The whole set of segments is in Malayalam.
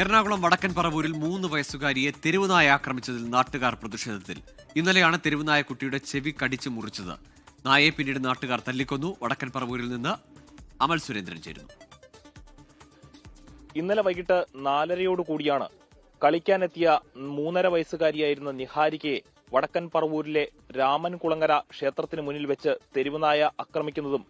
എറണാകുളം വടക്കൻ പറവൂരിൽ മൂന്ന് വയസ്സുകാരിയെ തെരുവുനായ ആക്രമിച്ചതിൽ നാട്ടുകാർ പ്രതിഷേധത്തിൽ. ഇന്നലെയാണ് തെരുവുനായ കുട്ടിയുടെ ചെവി കടിച്ചു മുറിച്ചത്. നായയെ പിന്നീട് നാട്ടുകാർ തല്ലിക്കൊന്നു. വടക്കൻ പറവൂരിൽ നിന്ന് അമൽ സുരേന്ദ്രൻ ചേരുന്നു. ഇന്നലെ വൈകിട്ട് നാലരയോട് കൂടിയാണ് കളിക്കാനെത്തിയ മൂന്നര വയസ്സുകാരിയായിരുന്ന നിഹാരികയെ വടക്കൻ പറവൂരിലെ രാമൻകുളങ്ങര ക്ഷേത്രത്തിന് മുന്നിൽ വെച്ച് തെരുവുനായ ആക്രമിക്കുന്നതും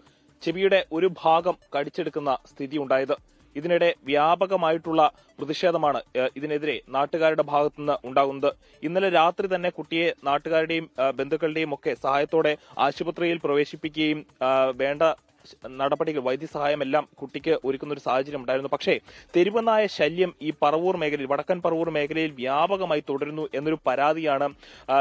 ചെവിയുടെ ഒരു ഭാഗം കടിച്ചെടുക്കുന്ന സ്ഥിതിയുണ്ടായത്. ഇതിനിടെ വ്യാപകമായിട്ടുള്ള പ്രതിഷേധമാണ് ഇതിനെതിരെ നാട്ടുകാരുടെ ഭാഗത്തുനിന്ന് ഉണ്ടാകുന്നത്. ഇന്നലെ രാത്രി തന്നെ കുട്ടിയെ നാട്ടുകാരുടെയും ബന്ധുക്കളുടെയും ഒക്കെ സഹായത്തോടെ ആശുപത്രിയിൽ പ്രവേശിപ്പിക്കുകയും വേണ്ട നടപടികൾ വൈദ്യസഹായം എല്ലാം കുട്ടിക്ക് ഒരുക്കുന്ന ഒരു സാഹചര്യം ഉണ്ടായിരുന്നു. പക്ഷേ തെരുവനായ ശല്യം ഈ പറവൂർ മേഖലയിൽ വടക്കൻ പറവൂർ മേഖലയിൽ വ്യാപകമായി തുടരുന്നു എന്നൊരു പരാതിയാണ്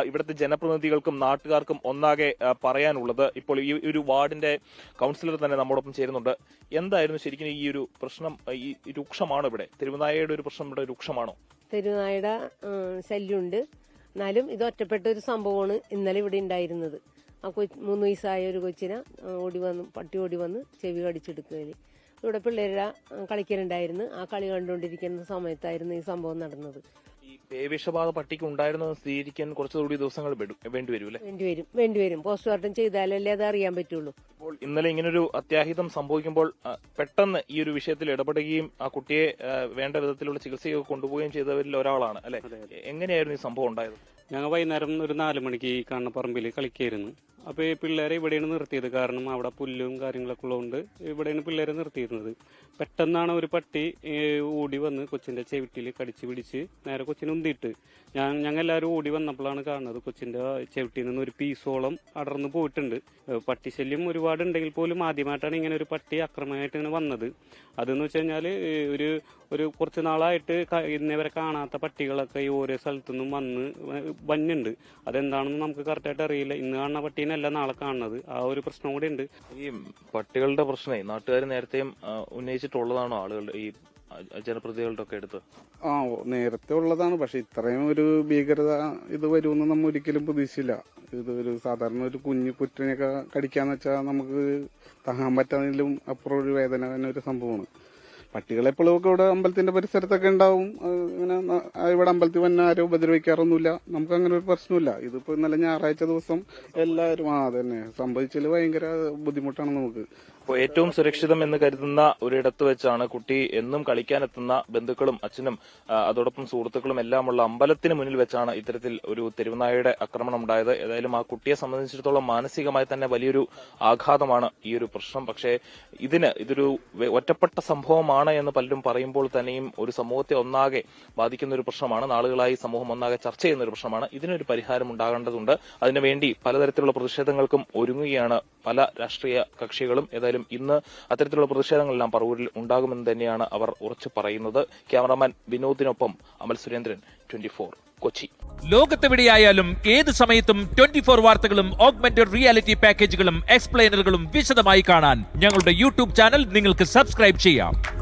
ഇവിടുത്തെ ജനപ്രതിനിധികൾക്കും നാട്ടുകാർക്കും ഒന്നാകെ പറയാനുള്ളത്. ഇപ്പോൾ ഈ ഒരു വാർഡിന്റെ കൗൺസിലർ തന്നെ നമ്മോടൊപ്പം ചേരുന്നുണ്ട്. എന്തായിരുന്നു ശരിക്കും ഈ ഒരു പ്രശ്നം ഈ രൂക്ഷമാണോ ഇവിടെ? തെരുവനായയുടെ ഒരു പ്രശ്നം ഇവിടെ രൂക്ഷമാണോ? തെരുവനായയുടെ ശല്യമുണ്ട്. എന്നാലും ഇത് ഒറ്റപ്പെട്ട ഒരു സംഭവമാണ് ഇന്നലെ ഇവിടെ ഉണ്ടായിരുന്നത്. ആ കൊച്ച് മൂന്ന് വയസ്സായ ഒരു കൊച്ചിനെ ഓടി വന്ന് പട്ടി ഓടി വന്ന് ചെവി കടിച്ചെടുക്കുകയിൽ ഇവിടെ പിള്ളേരുടെ കളിക്കലുണ്ടായിരുന്നു ആ കളി കണ്ടുകൊണ്ടിരിക്കുന്ന സമയത്തായിരുന്നു ഈ സംഭവം നടന്നത്. ഈ പേവിഷബാധ പട്ടിക്ക് ഉണ്ടായിരുന്നത് സ്ഥിരീകരിക്കാൻ കുറച്ചുകൂടി ദിവസങ്ങൾ വേണ്ടു- വേണ്ടിവരും അല്ലേ വേണ്ടിവരും വേണ്ടിവരും പോസ്റ്റ്മോർട്ടം ചെയ്താലല്ലേ അത് അറിയാൻ പറ്റുള്ളൂ. ഇപ്പോൾ ഇന്നലെ ഇങ്ങനൊരു അത്യാഹിതം സംഭവിക്കുമ്പോൾ പെട്ടെന്ന് ഈ ഒരു വിഷയത്തിൽ ഇടപെടുകയും ആ കുട്ടിയെ വേണ്ട വിധത്തിലുള്ള ചികിത്സയൊക്കെ കൊണ്ടുപോവുകയും ചെയ്തവരിൽ ഒരാളാണ് അല്ലെ? എങ്ങനെയായിരുന്നു ഈ സംഭവം ഉണ്ടായത്? ഞങ്ങൾ വൈകുന്നേരം ഒരു നാല് മണിക്ക് ഈ കാണുന്ന പറമ്പിൽ കളിക്കായിരുന്നു. അപ്പോൾ ഈ പിള്ളേരെ ഇവിടെയാണ് നിർത്തിയത്. കാരണം അവിടെ പുല്ലും കാര്യങ്ങളൊക്കെ ഉള്ളതുകൊണ്ട് ഇവിടെയാണ് പിള്ളേരെ നിർത്തിയിരുന്നത്. പെട്ടെന്നാണ് ഒരു പട്ടി ഓടി വന്ന് കൊച്ചിന്റെ ചെവിട്ടിൽ കടിച്ചു പിടിച്ച് നേരെ കൊച്ചിനെ ഉന്തിയിട്ട്. ഞാൻ ഞങ്ങൾ എല്ലാവരും ഓടി വന്നപ്പോഴാണ് കാണുന്നത് കൊച്ചിന്റെ ചെവിട്ടിൽ നിന്ന് ഒരു പീസോളം അടർന്നു പോയിട്ടുണ്ട്. ഏ, പട്ടി ശല്യം ഒരുപാട് ഉണ്ടെങ്കിൽ പോലും ആദ്യമായിട്ടാണ് ഇങ്ങനെ ഒരു പട്ടി അക്രമമായിട്ട് ഇങ്ങനെ വന്നത്. അതെന്ന് വെച്ച് കഴിഞ്ഞാൽ ഒരു ഒരു കുറച്ച് നാളായിട്ട് ഇന്നേവരെ ഇന്നേ വരെ കാണാത്ത പട്ടികളൊക്കെ ഈ ഓരോ സ്ഥലത്തു നിന്നും വന്ന് വന്നുണ്ട് അതെന്താണെന്ന് നമുക്ക് കറക്റ്റായിട്ട് അറിയില്ല. ഇന്ന് കാണുന്ന പട്ടീനല്ല നാളെ കാണുന്നത്. ആ ഒരു പ്രശ്നം കൂടെ ഉണ്ട്. ഈ പട്ടികളുടെ പ്രശ്നമേ നാട്ടുകാർ നേരത്തെയും ഉന്നയിച്ചിട്ടുള്ളതാണോ ആളുകളുടെ ഈ ജനപ്രതികളുടെ ഒക്കെ അടുത്ത്? ആ നേരത്തെ ഉള്ളതാണ്. പക്ഷെ ഇത്രയും ഒരു ഭീകരത ഇത് വരുമെന്ന് നമ്മൾ ഒരിക്കലും പ്രതീക്ഷിച്ചില്ല. ഇത് ഒരു സാധാരണ ഒരു കുഞ്ഞു കുറ്റിനെയൊക്കെ കടിക്കാന്ന് വെച്ചാൽ നമുക്ക് താങ്ങാൻ പറ്റാതിലും അപ്പുറം ഒരു വേദന തന്നെ ഒരു സംഭവമാണ്. പട്ടികൾ എപ്പോഴും ഒക്കെ ഇവിടെ അമ്പലത്തിന്റെ പരിസരത്തൊക്കെ ഉണ്ടാവും. ഇങ്ങനെ ഇവിടെ അമ്പലത്തിൽ വന്നെ ആരും ഉപദ്രവിക്കാറൊന്നുമില്ല. നമുക്ക് അങ്ങനെ ഒരു പ്രശ്നമില്ല ഇതിപ്പോ ഇന്നലെ ഞായറാഴ്ച ദിവസം എല്ലാവരും ആ തന്നെ. സംഭവിച്ചതിൽ ഭയങ്കര ബുദ്ധിമുട്ടാണ് നമുക്ക്. അപ്പോൾ ഏറ്റവും സുരക്ഷിതം എന്ന് കരുതുന്ന ഒരിടത്ത് വെച്ചാണ് കുട്ടി എന്നും കളിക്കാനെത്തുന്ന ബന്ധുക്കളും അച്ഛനും അതോടൊപ്പം സുഹൃത്തുക്കളും എല്ലാമുള്ള അമ്പലത്തിന് മുന്നിൽ വെച്ചാണ് ഇത്തരത്തിൽ ഒരു തെരുവുനായയുടെ ആക്രമണം ഉണ്ടായത്. ഏതായാലും ആ കുട്ടിയെ സംബന്ധിച്ചിടത്തോളം മാനസികമായി തന്നെ വലിയൊരു ആഘാതമാണ് ഈ ഒരു പ്രശ്നം. പക്ഷേ ഇതിന് ഇതൊരു ഒറ്റപ്പെട്ട സംഭവമാണ് എന്ന് പലരും പറയുമ്പോൾ തന്നെയും ഒരു സമൂഹത്തെ ഒന്നാകെ ബാധിക്കുന്ന ഒരു പ്രശ്നമാണ്. നാളുകളായി സമൂഹം ഒന്നാകെ ചർച്ച ചെയ്യുന്ന ഒരു പ്രശ്നമാണ്. ഇതിനൊരു പരിഹാരം ഉണ്ടാകേണ്ടതുണ്ട്. അതിനുവേണ്ടി പലതരത്തിലുള്ള പ്രതിഷേധങ്ങൾക്കും ഒരുങ്ങുകയാണ് പല രാഷ്ട്രീയ കക്ഷികളും. ഏതായാലും ഇന്ന് അത്തരത്തിലുള്ള പ്രതിഷേധങ്ങളെല്ലാം പറവൂരിൽ ഉണ്ടാകുമെന്ന് തന്നെയാണ് അവർ ഉറച്ചു പറയുന്നത്. ക്യാമറാമാൻ വിനോദിനൊപ്പം അമൽ സുരേന്ദ്രൻ ട്വന്റി കൊച്ചി. ലോകത്തെവിടെയായാലും ഏത് സമയത്തും ട്വന്റി ഫോർ വാർത്തകളും ഓഗ്മെന്റഡ് റിയാലിറ്റി പാക്കേജുകളും എക്സ്പ്ലെയിനറുകളും വിശദമായി കാണാൻ ഞങ്ങളുടെ യൂട്യൂബ് ചാനൽ നിങ്ങൾക്ക് സബ്സ്ക്രൈബ് ചെയ്യാം.